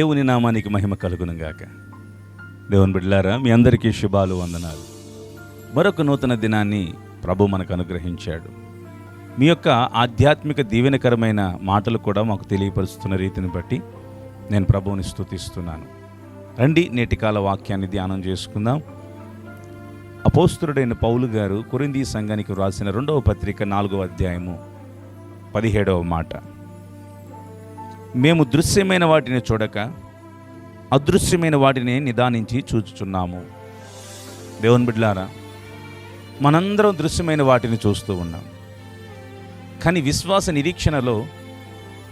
దేవుని నామానికి మహిమ కలుగును గాక. దేవుని బిడ్డలారా మీ అందరికీ శుభాలు వందనాలు. మరొక నూతన దినాన్ని ప్రభు మనకు అనుగ్రహించాడు. మీ యొక్క ఆధ్యాత్మిక దీవెనకరమైన మాటలు కూడా మాకు తెలియపరుస్తున్న రీతిని బట్టి నేను ప్రభువుని స్థుతిస్తున్నాను రండి నేటి కాల వాక్యాన్ని ధ్యానం చేసుకుందాం. అపోస్తుడైన పౌలు గారు కురిందీ సంఘానికి వ్రాసిన రెండవ పత్రిక నాలుగవ అధ్యాయము పదిహేడవ మాట. మేము దృశ్యమైన వాటిని చూడక అదృశ్యమైన వాటిని నిదానించి చూచుచున్నాము. దేవుని బిడ్లారా మనందరం దృశ్యమైన వాటిని చూస్తూ ఉన్నాం. కానీ విశ్వాస నిరీక్షణలో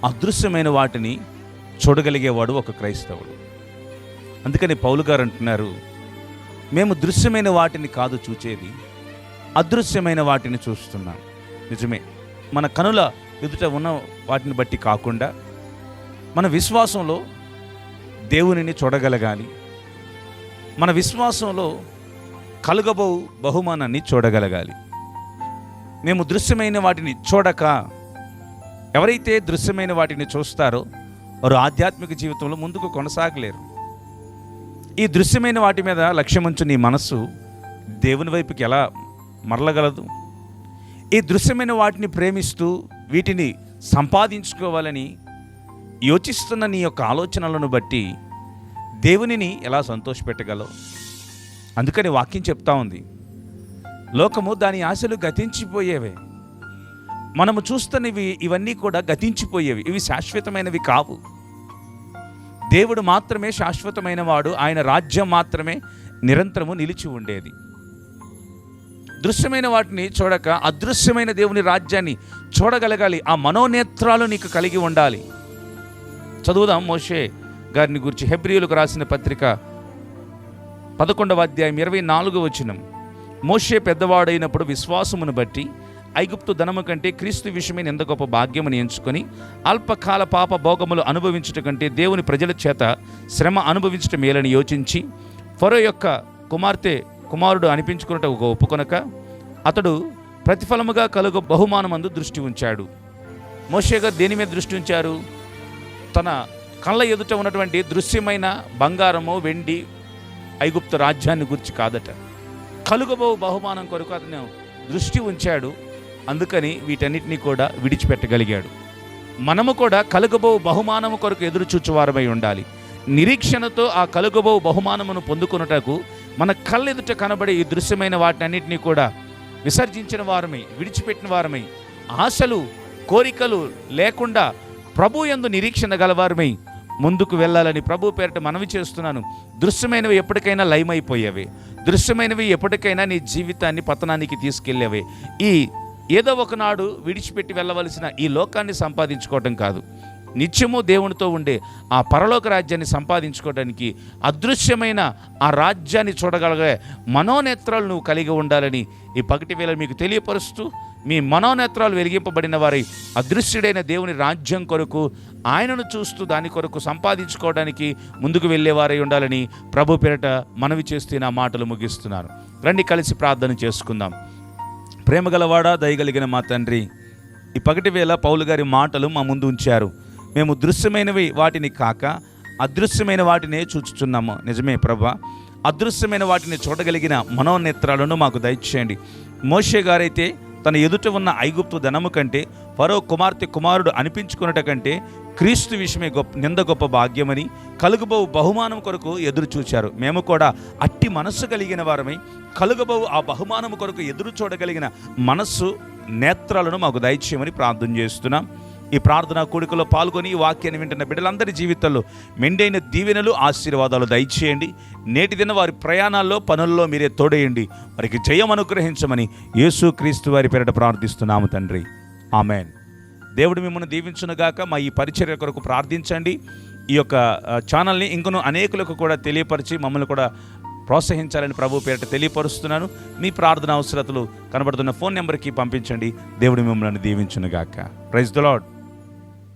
అదృశ్యమైన వాటిని చూడగలిగేవాడు ఒక క్రైస్తవుడు. అందుకని పౌలు గారు అంటున్నారు మేము దృశ్యమైన వాటిని కాదు చూచేది అదృశ్యమైన వాటిని చూస్తున్నాం. నిజమే మన కనుల ఎదుట ఉన్న వాటిని బట్టి కాకుండా మన విశ్వాసంలో దేవునిని చూడగలగాలి. మన విశ్వాసంలో కలుగబో బహుమానాన్ని చూడగలగాలి. మేము దృశ్యమైన వాటిని చూడక ఎవరైతే దృశ్యమైన వాటిని చూస్తారో వారు ఆధ్యాత్మిక జీవితంలో ముందుకు కొనసాగలేరు. ఈ దృశ్యమైన వాటి మీద లక్ష్యముంచు నీ మనస్సు దేవుని వైపుకి ఎలా మరలగలదు? ఈ దృశ్యమైన వాటిని ప్రేమిస్తూ వీటిని సంపాదించుకోవాలని యోచిస్తున్న నీ యొక్క ఆలోచనలను బట్టి దేవునిని ఎలా సంతోషపెట్టగలవు? అందుకని వాక్యం చెప్తా ఉంది. లోకము దాని ఆశలు గతించిపోయేవే. మనము చూస్తున్నవి ఇవన్నీ కూడా గతించిపోయేవి. ఇవి శాశ్వతమైనవి కావు. దేవుడు మాత్రమే శాశ్వతమైన వాడు ఆయన రాజ్యం మాత్రమే నిరంతరము నిలిచి ఉండేది. దృశ్యమైన వాటిని చూడక అదృశ్యమైన దేవుని రాజ్యాన్ని చూడగలగాలి. ఆ మనోనేత్రాలు నీకు కలిగి ఉండాలి. చదువుదాం. మోషే గారిని గురించి హెబ్రియులకు రాసిన పత్రిక పదకొండవ అధ్యాయం ఇరవై నాలుగు వచనం. మోషే పెద్దవాడైనప్పుడు విశ్వాసమును బట్టి ఐగుప్తు ధనము కంటే క్రీస్తు విషయమే ఎంత గొప్ప భాగ్యముని ఎంచుకొని అల్పకాల పాప భోగములు అనుభవించుట కంటే దేవుని ప్రజల చేత శ్రమ అనుభవించటం మేలని యోచించి ఫరో యొక్క కుమార్తె కుమారుడు అనిపించుకున్నట్టు ఒక ఒప్పుకొనక అతడు ప్రతిఫలముగా కలుగు బహుమానమందు దృష్టి ఉంచాడు. మోషే గారు దేని మీద దృష్టి ఉంచారు? తన కళ్ళ ఎదుట ఉన్నటువంటి దృశ్యమైన బంగారము వెండి ఐగుప్తు రాజ్యాన్ని గురించి కాదట. కలుగబో బహుమానం కొరకు అతను దృష్టి ఉంచాడు. అందుకని వీటన్నిటినీ కూడా విడిచిపెట్టగలిగాడు. మనము కూడా కలుగబో బహుమానము కొరకు ఎదురు చూచువారమై ఉండాలి. నిరీక్షణతో ఆ కలుగబో బహుమానమును పొందుకొనుటకు మన కళ్ళెదుట కనబడే ఈ దృశ్యమైన వాటినన్నింటినీ కూడా విసర్జించిన వారమై విడిచిపెట్టిన వారమై ఆశలు కోరికలు లేకుండా ప్రభు ఎందు నిరీక్షణ గలవారమై ముందుకు వెళ్ళాలని ప్రభు పేరిట మనవి చేస్తున్నాను. దృశ్యమైనవి ఎప్పటికైనా లయమైపోయేవి. దృశ్యమైనవి ఎప్పటికైనా నీ జీవితాన్ని పతనానికి తీసుకెళ్ళేవి ఈ ఏదో ఒకనాడు విడిచిపెట్టి వెళ్ళవలసిన ఈ లోకాన్ని సంపాదించుకోవటం కాదు. నిత్యము దేవునితో ఉండే ఆ పరలోక రాజ్యాన్ని సంపాదించుకోవడానికి అదృశ్యమైన ఆ రాజ్యాన్ని చూడగలిగే మనోనేత్రాలు నువ్వు కలిగి ఉండాలని ఈ పగటి వేళ మీకు తెలియపరుస్తూ మీ మనోనేత్రాలు వెలిగింపబడిన వారి అదృశ్యుడైన దేవుని రాజ్యం కొరకు ఆయనను చూస్తూ దాని కొరకు సంపాదించుకోవడానికి ముందుకు వెళ్ళేవారై ఉండాలని ప్రభు పేరట మనవి చేస్తూ నా మాటలు ముగిస్తున్నాను. రండి కలిసి ప్రార్థన చేసుకుందాం. ప్రేమగలవాడా దయగలిగిన మా తండ్రి ఈ పగటి వేళ పౌలు గారి మాటలు మా ముందు ఉంచారు. మేము దృశ్యమైనవి వాటిని కాక అదృశ్యమైన వాటినే చూచుచున్నాము. నిజమే ప్రభా. అదృశ్యమైన వాటిని చూడగలిగిన మనోనేత్రాలను మాకు దయచేయండి. మోషే గారైతే తన ఎదుట ఉన్న ఐగుప్తు ధనము కంటే ఫరో కుమార్తె కుమారుడు అనిపించుకున్నట కంటే క్రీస్తు విషయమే గొప్ప నింద గొప్ప భాగ్యమని కలుగుబోవు బహుమానం కొరకు ఎదురు చూచారు మేము కూడా అట్టి మనస్సు కలిగిన వారమై కలుగబోవు ఆ బహుమానం కొరకు ఎదురు చూడగలిగిన మనస్సు నేత్రాలను మాకు దయచేయమని ప్రార్థన చేస్తున్నాం. ఈ ప్రార్థన కూడికలో పాల్గొని ఈ వాక్యాన్ని వింటున్న బిడ్డలందరి జీవితంలో మెండైన దీవెనలు ఆశీర్వాదాలు దయచేయండి. నేటి దిన వారి ప్రయాణాల్లో పనుల్లో మీరే తోడేయండి. వారికి జయం అనుగ్రహించమని యేసు క్రీస్తు వారి పేరిట ప్రార్థిస్తున్నాము తండ్రి. ఆమెన్. దేవుడు మిమ్మల్ని దీవించునుగాక మా ఈ పరిచర్య కొరకు ప్రార్థించండి. ఈ యొక్క ఛానల్ని ఇంకను అనేకులకు కూడా తెలియపరిచి మమ్మల్ని కూడా ప్రోత్సహించాలని ప్రభు పేరిట తెలియపరుస్తున్నాను. మీ ప్రార్థన అవసరతలు కనబడుతున్న ఫోన్ నెంబర్కి పంపించండి. దేవుడు మిమ్మల్ని దీవించునుగాక ప్రైజ్ ద లాడ్